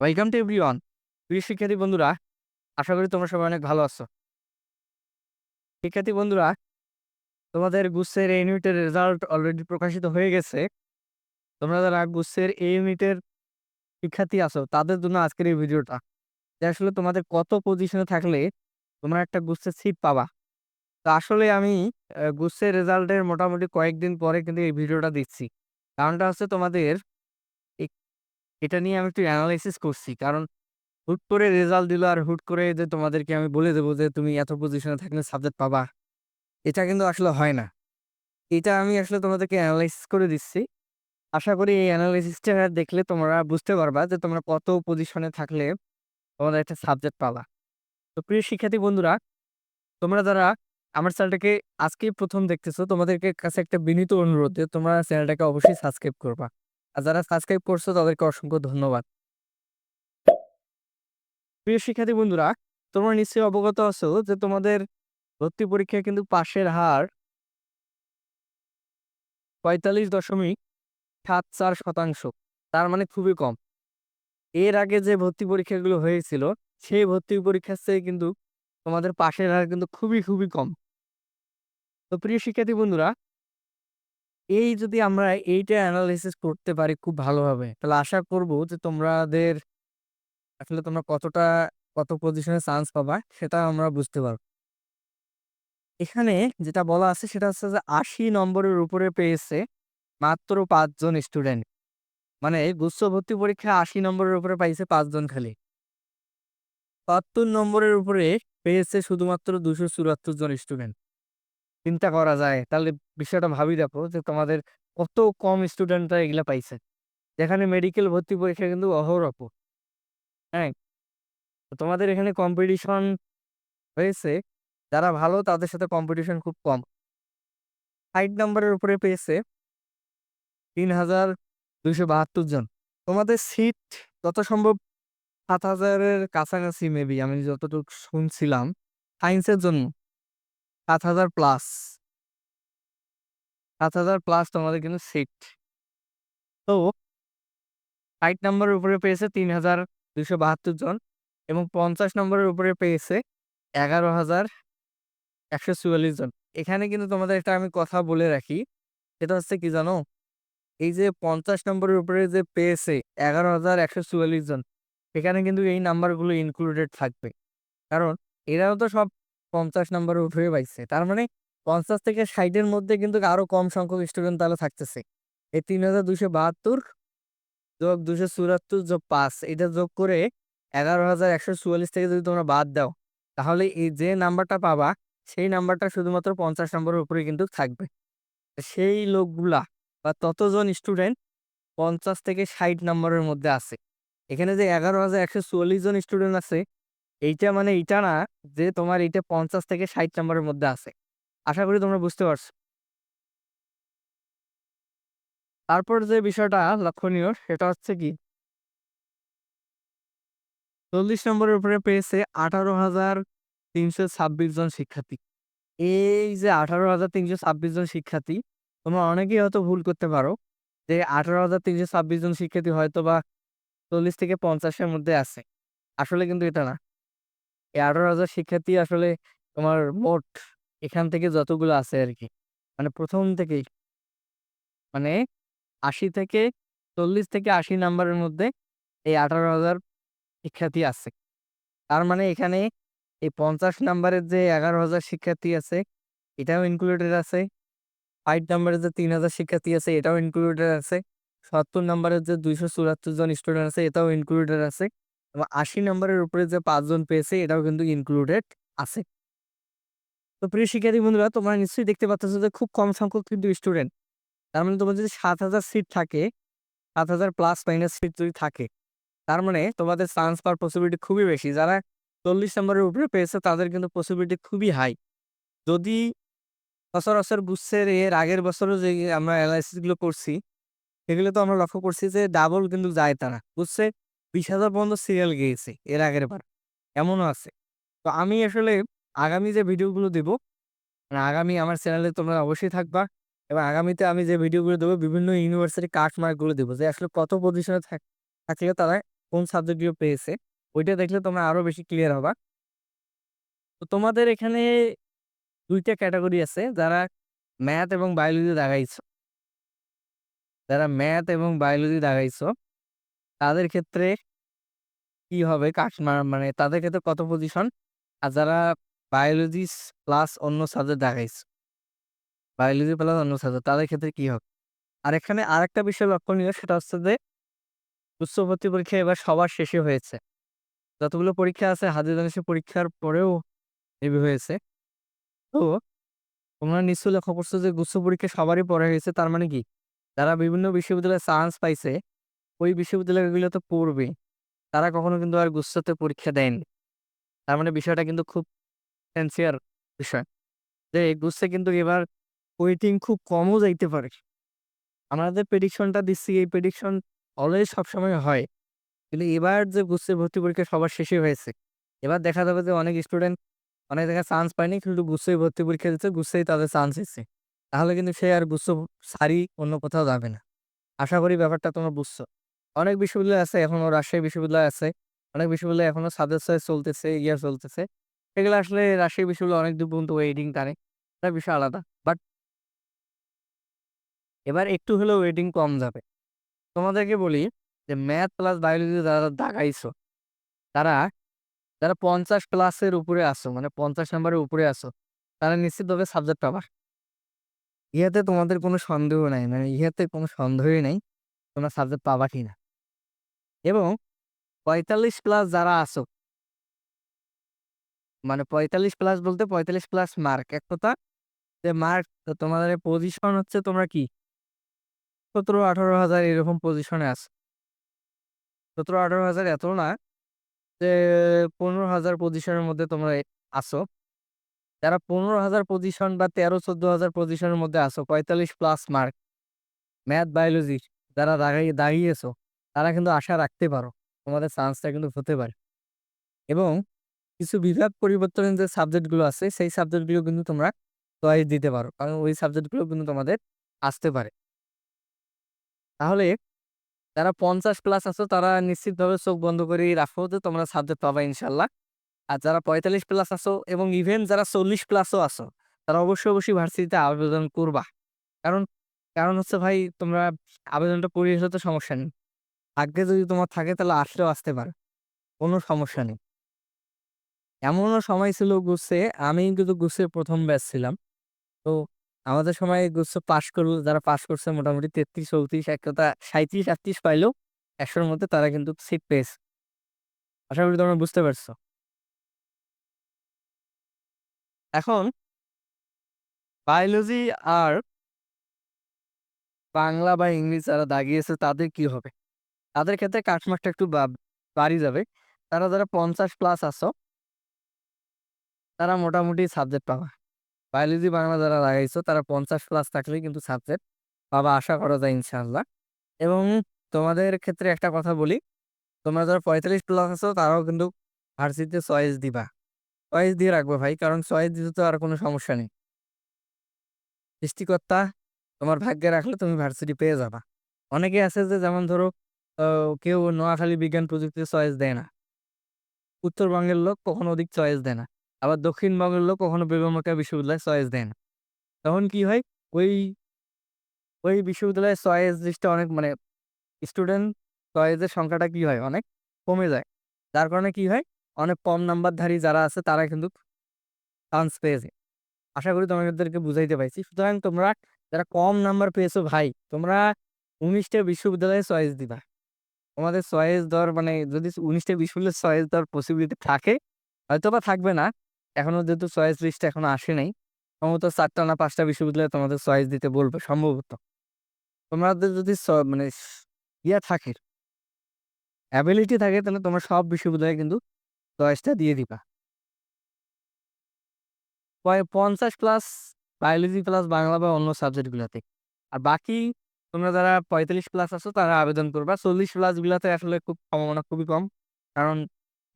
Welcome to everyone প্রিয় শিক্ষার্থী বন্ধুরা, আশা করি তোমরা সবাই অনেক ভালো আছো। শিক্ষার্থী বন্ধুরা, তোমাদের গুচ্ছের এই ইউনিটের রেজাল্ট অলরেডি প্রকাশিত হয়ে গেছে। তোমরা যারা গুচ্ছের এই ইউনিটের শিক্ষার্থী আছো, তাদের জন্য আজকের এই ভিডিওটা। যে আসলে তোমাদের কত পজিশনে থাকলে তোমরা একটা গুচ্ছের সিট পাবা। তো আসলে আমি গুচ্ছের রেজাল্টের মোটামুটি কয়েকদিন পরে কিন্তু এই ভিডিওটা দিচ্ছি। কারণটা হচ্ছে তোমাদের এটা নিয়ে আমি একটু অ্যানালাইসিস করছি। কারণ হুট করে রেজাল্ট দিল আর হুট করে যে তোমাদেরকে আমি বলে দেবো যে তুমি এত পজিশনে থাকলে সাবজেক্ট পাবা, এটা কিন্তু আসলে হয় না। এটা আমি আসলে তোমাদেরকে অ্যানালাইসিস করে দিচ্ছি। আশা করি এই অ্যানালাইসিসটা দেখলে তোমরা বুঝতে পারবা যে তোমরা কত পজিশনে থাকলে তোমাদের একটা সাবজেক্ট পাবা। তো প্রিয় শিক্ষার্থী বন্ধুরা, তোমরা যারা আমার চ্যানেলটাকে আজকেই প্রথম দেখতেছো, তোমাদেরকে কাছে একটা বিনীত অনুরোধ তোমরা চ্যানেলটাকে অবশ্যই সাবস্ক্রাইব করবা। আর যারা সাবস্ক্রাইব করছ তাদেরকে অসংখ্য ধন্যবাদ। প্রিয় শিক্ষার্থী বন্ধুরা, তোমরা নিশ্চয়ই অবগত আছো যে তোমাদের ভর্তি পরীক্ষায় কিন্তু পাশের হার পঁয়তাল্লিশ দশমিক সাত চার শতাংশ, তার মানে খুবই কম। এর আগে যে ভর্তি পরীক্ষাগুলো হয়েছিল, সেই ভর্তি পরীক্ষার চেয়ে কিন্তু তোমাদের পাশের হার কিন্তু খুবই খুবই কম। তো প্রিয় শিক্ষার্থী বন্ধুরা এই যদি আমরা এইটা অ্যানালাইসিস করতে পারি খুব ভালোভাবে, তাহলে আশা করব যে তোমাদের আসলে তোমরা কতটা, কত পজিশনে চান্স পাবা সেটা আমরা বুঝতে পারব। এখানে যেটা বলা আছে সেটা হচ্ছে যে আশি নম্বরের উপরে পেয়েছে মাত্র পাঁচজন স্টুডেন্ট। মানে গুচ্ছ ভর্তি পরীক্ষা আশি নম্বরের উপরে পাইছে পাঁচজন খালি। বাহাত্তর নম্বরের উপরে পেয়েছে শুধুমাত্র দুশো চুরাত্তর জন স্টুডেন্ট। চিন্তা করা যায়। তাহলে বিষয়টা ভাবি দেখো যে তোমাদের কত কম স্টুডেন্টরা এগুলা পাইছে। যেখানে মেডিকেল ভর্তি পরীক্ষা কিন্তু অহরহ। হ্যাঁ? তোমাদের এখানে কম্পিটিশন হয়েছে। যারা ভালো তাদের সাথে কম্পিটিশন খুব কম। ষাট নম্বরের উপরে পেয়েছে তিন হাজার দুইশো বাহাত্তর জন। তোমাদের সিট যত সম্ভব সাত হাজারের কাছাকাছি মেবি আমি যতটুকু শুনছিলাম। সায়েন্সের জন্য। সাত হাজার প্লাস। সাত হাজার প্লাস তোমাদের কিন্তু সিট তো ষাট নম্বরের উপরে পেয়েছে তিন হাজার দুশো বাহাত্তর জন এবং পঞ্চাশ নম্বরের উপরে পেয়েছে এগারো হাজার একশো চুয়াল্লিশ জন। এখানে কিন্তু তোমাদের একটা আমি কথা বলে রাখি, সেটা হচ্ছে কি জানো? এই যে পঞ্চাশ নম্বরের উপরে যে পেয়েছে এগারো হাজার একশো চুয়াল্লিশ জন, এখানে কিন্তু এই নাম্বারগুলো ইনক্লুডেড থাকবে। কারণ এরাও তো সব পঞ্চাশ নম্বরের উপরে পাইছে। তার মানে পঞ্চাশ থেকে ষাটের মধ্যে কিন্তু আরও কম সংখ্যক স্টুডেন্ট তাহলে থাকতেছে। এই তিন হাজার দুশো বাহাত্তর যোগ দুশো চুরাত্তর যোগ পাঁচ, এটা যোগ করে এগারো হাজার একশো চুয়াল্লিশ থেকে যদি তোমরা বাদ দাও, তাহলে এই যে নাম্বারটা পাবা, সেই নাম্বারটা শুধুমাত্র পঞ্চাশ নম্বরের উপরে কিন্তু থাকবে। সেই লোকগুলা বা ততজন স্টুডেন্ট পঞ্চাশ থেকে ষাট নম্বরের মধ্যে আছে। এখানে যে এগারো হাজার একশো চুয়াল্লিশ জন স্টুডেন্ট আছে এইটা মানে এইটা না যে তোমার এইটা পঞ্চাশ থেকে ষাট নম্বরের মধ্যে আছে। আশা করি তোমরা বুঝতে পারছ। তারপর যে বিষয়টা লক্ষণীয় সেটা হচ্ছে কি? চল্লিশ নম্বরের উপরে পেয়েছে আঠারো হাজার তিনশো ছাব্বিশ জন শিক্ষার্থী। এই যে আঠারো হাজার তিনশো ছাব্বিশ জন শিক্ষার্থী, তোমরা অনেকেই হয়তো ভুল করতে পারো যে আঠারো হাজার তিনশো ছাব্বিশ জন শিক্ষার্থী হয়তো বা চল্লিশ থেকে পঞ্চাশের মধ্যে আছে। আসলে কিন্তু এটা না। এই আঠারো হাজার শিক্ষার্থী আসলে তোমার মোট এখান থেকে যতগুলো আছে আর কি মানে প্রথম থেকেই মানে আশি থেকে চল্লিশ থেকে আশি নাম্বারের মধ্যে এই আঠারো হাজার শিক্ষার্থী আছে। তার মানে এখানে এই পঞ্চাশ নাম্বারের যে এগারো হাজার শিক্ষার্থী আছে, এটাও ইনক্লুডেড আছে। ষাট নাম্বারের যে তিন হাজার শিক্ষার্থী আছে, এটাও ইনক্লুডেড আছে। সত্তর নাম্বারের যে দুইশো চুরাত্তর জন স্টুডেন্ট আছে, এটাও ইনক্লুডেড আছে। এবং আশি নাম্বারের উপরে যে পাঁচজন পেয়েছে, এটাও কিন্তু ইনক্লুডেড আছে। তো প্রিয় শিক্ষার্থী বন্ধুরা, তোমরা নিশ্চয়ই দেখতে পাচ্ছ যে খুব কম সংখ্যক কিন্তু স্টুডেন্ট তার মানে তোমার যদি সাত হাজার সিট থাকে, সাত হাজার প্লাস মাইনাস সিট যদি থাকে, তার মানে তোমাদের চান্স পাওয়ার পসিবিলিটি খুবই বেশি। যারা চল্লিশ নম্বরের উপরে পেয়েছে, তাদের কিন্তু পসিবিলিটি খুবই হাই যদি সচরাচর বুঝছে এর আগের বছরও যে আমরা অ্যানালাইসিসগুলো করছি সেগুলো তো আমরা লক্ষ্য করছি যে ডাবল কিন্তু যায় তারা। বুঝছে? বিশ হাজার পর্যন্ত সিরিয়াল গিয়েছে, এর আগের বার এমনও আছে তো আমি আসলে আগামী যে ভিডিওগুলো দেবো মানে আগামী আমার চ্যানেলে তোমরা অবশ্যই থাকবা এবং আগামীতে আমি যে ভিডিওগুলো দেবো, বিভিন্ন ইউনিভার্সিটি কাট মার্কগুলো দেবো যে আসলে কত পজিশনে থাকলে তারা কোন সাবজেক্টগুলো পেয়েছে, ওইটা দেখলে তোমরা আরও বেশি ক্লিয়ার হবা। তো তোমাদের এখানে দুইটা ক্যাটাগরি আছে, যারা ম্যাথ এবং বায়োলজি দাগাইছো। যারা ম্যাথ এবং বায়োলজি দাগাইছো তাদের ক্ষেত্রে কি হবে কাট মানে তাদের ক্ষেত্রে কত পজিশন? আর যারা বায়োলজিস প্লাস অন্য সাবজেক্ট দাগাইছো বায়োলজি প্লাস অন্য সাবজেক্ট তাদের ক্ষেত্রে কি হবে? আর এখানে আরেকটা বিষয় লক্ষণীয় সেটা হচ্ছে যে উচ্চ ভর্তি পরীক্ষা এবার সবার শেষে হয়েছে। যতগুলো পরীক্ষা আছে হাজির গোনা পরীক্ষার পরেও হেভি হয়েছে। তো তোমরা নিশ্চয়ই লক্ষ্য করছ যে গুচ্ছ পরীক্ষা সবারই পড়া হয়েছে। তার মানে কি? যারা বিভিন্ন বিশ্ববিদ্যালয়ে চান্স পাইছে, ওই বিশ্ববিদ্যালয়গুলোতে পড়বে। তারা কখনো কিন্তু আর গুচ্ছতে পরীক্ষা দেয়নি। তার মানে বিষয়টা কিন্তু খুব সিনসিয়ার বিষয়। যে গুচ্ছে কিন্তু এবার ওয়েটিং খুব কমও যাইতে পারে। আমাদের প্রেডিকশনটা দিচ্ছি এই প্রেডিকশন অলওয়েজ সবসময় হয়। কিন্তু এবার যে গুচ্ছের ভর্তি পরীক্ষা সবার শেষে হয়েছে। এবার দেখা যাবে যে অনেক স্টুডেন্ট অনেক জায়গায় চান্স পায়নি কিন্তু গুচ্ছই ভর্তি পরীক্ষা দিচ্ছে, গুচ্ছেই তাদের চান্স এসছে। তাহলে কিন্তু সে আর গুচ্ছ সারি অন্য কোথাও যাবে না। আশা করি ব্যাপারটা তোমরা বুঝছ। অনেক বিশ্ববিদ্যালয় আছে এখনও রাজশাহী বিশ্ববিদ্যালয় আছে। অনেক বিশ্ববিদ্যালয়ে এখনও সাজেস্ট চয়েস চলতেছে, ইয়া চলতেছে। এগুলো আসলে রাজশাহী বিশ্ববিদ্যালয় অনেক দূর পর্যন্ত ওয়েটিং টানে। এটা বিষয় আলাদা। বাট এবার একটু হলেও ওয়েটিং কম যাবে। তোমাদেরকে বলি যে ম্যাথ প্লাস বায়োলজি যারা দাগাইছো, তারা যারা ৫০ প্লাসের উপরে আছো মানে ৫০ নাম্বারের উপরে আছো, তারা নিশ্চিতভাবে সাবজেক্ট পাবা। ইহাতে তোমাদের কোনো সন্দেহ নাই। মানে ইহাতে কোনো সন্দেহই নাই তোমরা সাবজেক্ট পাবা কিনা। এবং ৪৫ প্লাস যারা আছো মানে ৪৫ প্লাস বলতে ৪৫ প্লাস মার্ক। এক কথা যে মার্ক তোমাদের পজিশন হচ্ছে তোমরা কি ১৭-১৮ হাজার এরকম পজিশনে আছো। ১৭-১৮ হাজার এতও না যে ১৫ হাজার পজিশনের মধ্যে তোমরা আছো। যারা ১৫ হাজার পজিশন বা ১৩-১৪ হাজার পজিশনের মধ্যে আছো ৪৫ প্লাস মার্ক ম্যাথ, বায়োলজি যারা দাগাই দাগিয়েছো তারা কিন্তু আশা রাখতে পারো। তোমাদের চান্সটা কিন্তু হতে পারে। এবং কিছু বিভাগ পরিবর্তনের যে সাবজেক্টগুলো আছে সেই সাবজেক্টগুলো কিন্তু তোমরা চয়েস দিতে পারো। কারণ ওই সাবজেক্টগুলো কিন্তু তোমাদের আসতে পারে। তাহলে যারা ৫০ প্লাস আছো তারা নিশ্চিতভাবে চোখ বন্ধ করে রাখো যে তোমরা সাবজেক্ট পাবা ইনশাল্লাহ আর যারা ৪৫ প্লাস আছো এবং ইভেন যারা ৪০ প্লাসও আছো তারা অবশ্যই, অবশ্যই ভার্সিটিতে আবেদন করবা। কারণ কারণ হচ্ছে ভাই তোমরা আবেদনটা করে তো সমস্যা নেই। ভাগ্যে যদি তোমার থাকে তাহলে আসলেও আসতে পারে। কোনো সমস্যা নেই। এমনও সময় ছিল গুচ্ছে আমি কিন্তু গুচ্ছের ১ম ব্যাচ ছিলাম। তো আমাদের সময় গুচ্ছ পাস করল, যারা পাস করছে মোটামুটি ৩৩-৩৪ এক কথা ৩৭-৩৮ পাইলেও ১০০ র মধ্যে তারা কিন্তু সিট পেয়েছে। আশা করি তোমরা বুঝতে পারছ। এখন বায়োলজি আর বাংলা বা ইংলিশ যারা দাগিয়েছে তাদের কি হবে? তাদের ক্ষেত্রে কাটমার্কটা একটু বাড়ি যাবে। তারা যারা ৫০ প্লাস আছো তারা মোটামুটি সাবজেক্ট পাবা। বায়োলজি, বাংলা যারা লাগাইছো তারা ৫০ প্লাস থাকলেই কিন্তু সাবজেক্ট পাবা আশা করা যায় ইনশাআল্লাহ। এবং তোমাদের ক্ষেত্রে একটা কথা বলি, তোমরা যারা ৪৫ প্লাস আছো তারাও কিন্তু ভার্সিটিতে চয়েস দিবা। চয়েস দিয়ে রাখবা ভাই। কারণ চয়েস দিতে তো আর কোনো সমস্যা নেই। সৃষ্টিকর্তা তোমার ভাগ্যে রাখলে তুমি ভার্সিটি পেয়ে যাবা। অনেকে আছে যে যেমন ধরো কেউ নোয়াখালী বিজ্ঞান প্রযুক্তিতে চয়েস দেয় না। উত্তরবঙ্গের লোক কখনো ওদিক চয়েস দেয় না। আবার দক্ষিণবঙ্গের লোক কখনো বেগম রোকেয়া বিশ্ববিদ্যালয়ে চয়েস দেয় না। তখন কি হয়? ওই ওই বিশ্ববিদ্যালয়ের চয়েস লিস্টটা অনেক মানে স্টুডেন্ট চয়েসের সংখ্যাটা কি হয়? অনেক কমে যায়। যার কারণে কি হয়? অনেক কম নাম্বারধারী যারা আছে তারা কিন্তু চান্স পেয়েছে। আশা করি তোমাদেরকে বুঝাইতে পারছি। সুতরাং তোমরা যারা কম নাম্বার পেয়েছ ভাই, তোমরা উনিশটা বিশ্ববিদ্যালয়ে চয়েস দিবা। তোমাদের চয়েস দেওয়ার মানে যদি ১৯ টা বিশ্ববিদ্যালয়ে চয়েস দেওয়ার পসিবিলিটি থাকে, হয়তোবা থাকবে না। এখনও যেহেতু চয়েস লিস্টটা এখনও আসে নাই। সম্ভবত ৪ টা না ৫ টা বিশ্ববিদ্যালয়ে তোমাদের চয়েস দিতে বলবে সম্ভবত। তোমাদের যদি মানে ইয়া থাকে অ্যাবিলিটি থাকে তাহলে তোমরা সব বিশ্ববিদ্যালয়ে কিন্তু চয়েসটা দিয়ে দিবা। পঞ্চাশ প্লাস বায়োলজি প্লাস বাংলা বা অন্য সাবজেক্টগুলাতে। আর বাকি তোমরা যারা ৪৫ প্লাস আছো তারা আবেদন করবা। ৪০ প্লাস গুলাতে আসলে খুব সম্ভাবনা খুবই কম। কারণ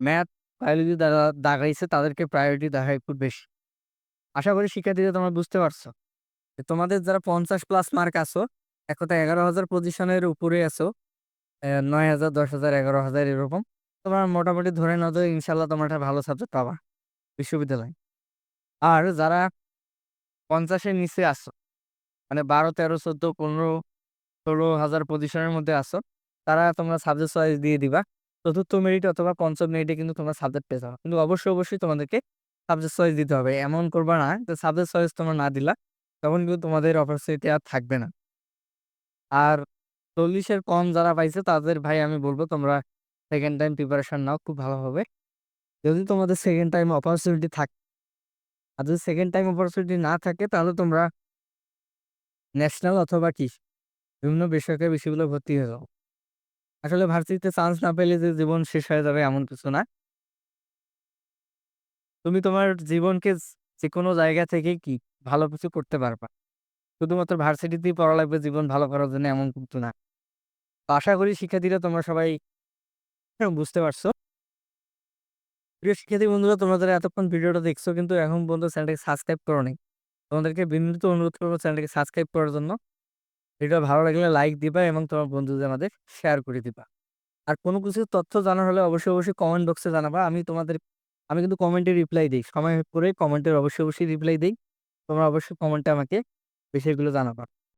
ম্যাথ, বায়োলজি যারা দাগাইছে তাদেরকে প্রায়োরিটি হয় একটু বেশি। আশা করি শিক্ষার্থীরা তোমরা বুঝতে পারছ। তোমাদের যারা ৫০ প্লাস মার্ক আছো, এক কথায় ১১,০০০ পজিশনের উপরে আছো, নয় হাজার দশ হাজার এগারো হাজার এরকম। তোমার মোটামুটি ধরে নাও যে ইনশাআল্লাহ তোমরা একটা ভালো সাবজেক্ট পাবা বিশ্ববিদ্যালয় আর যারা পঞ্চাশের নিচে আছো, মানে ১২, ১৩, ১৪, ১৫, ১৬,০০০ পজিশনের মধ্যে আছো, তারা তোমরা সাবজেক্ট চয়েস দিয়ে দিবা। চতুর্থ মেরিট অথবা পঞ্চম মেরিটে কিন্তু তোমরা সাবজেক্ট পেয়ে যাবা। কিন্তু অবশ্যই, অবশ্যই তোমাদেরকে সাবজেক্ট চয়েস দিতে হবে। এমন করবা না যে সাবজেক্ট চয়েস তোমরা না দিলা, তখন কিন্তু তোমাদের অপরচুনিটি আর থাকবে না। আর ৪০ এর কম যারা পাইছে তাদের ভাই আমি বলব তোমরা সেকেন্ড টাইম প্রিপারেশন নাও খুব ভালোভাবে। যদি তোমাদের সেকেন্ড টাইম অপরচুনিটি থাকে আর যদি সেকেন্ড টাইম অপরচুনিটি না থাকে তাহলে তোমরা ন্যাশনাল অথবা কি বিভিন্ন বেসরকারি বিশ্ববিদ্যালয়ে ভর্তি হয়ে যাও। আসলে ভার্সিটিতে চান্স না পেলে যে জীবন শেষ হয়ে যাবে এমন কিছু না। তুমি তোমার জীবনকে যেকোনো জায়গা থেকেই কি ভালো কিছু করতে পারবা। শুধুমাত্র ভার্সিটিতেই পড়া লাগবে, জীবন ভালো করার জন্য এমন কিন্তু না। আশা করি শিক্ষার্থীরা তোমরা সবাই বুঝতে পারছ। প্রিয় শিক্ষার্থী বন্ধুরা, তোমরা যারা এতক্ষণ ভিডিওটা দেখছ কিন্তু এখন পর্যন্ত চ্যানেলটাকে সাবস্ক্রাইব করোনি। তোমাদেরকে বিনীত অনুরোধ করব চ্যানেলটাকে সাবস্ক্রাইব করার জন্য। ভিডিও ভালো লাগলে লাইক দিবা এবং তোমার বন্ধুদের আমাদের শেয়ার করে দিবা। আর কোনো কিছু তথ্য জানার হলে অবশ্যই, অবশ্যই কমেন্ট বক্সে জানাবা। আমি তোমাদের আমি কিন্তু কমেন্টে রিপ্লাই দিই সময় করে কমেন্টের অবশ্যই, অবশ্যই রিপ্লাই দিই তোমরা অবশ্যই কমেন্টে আমাকে বিষয়গুলো জানাবা।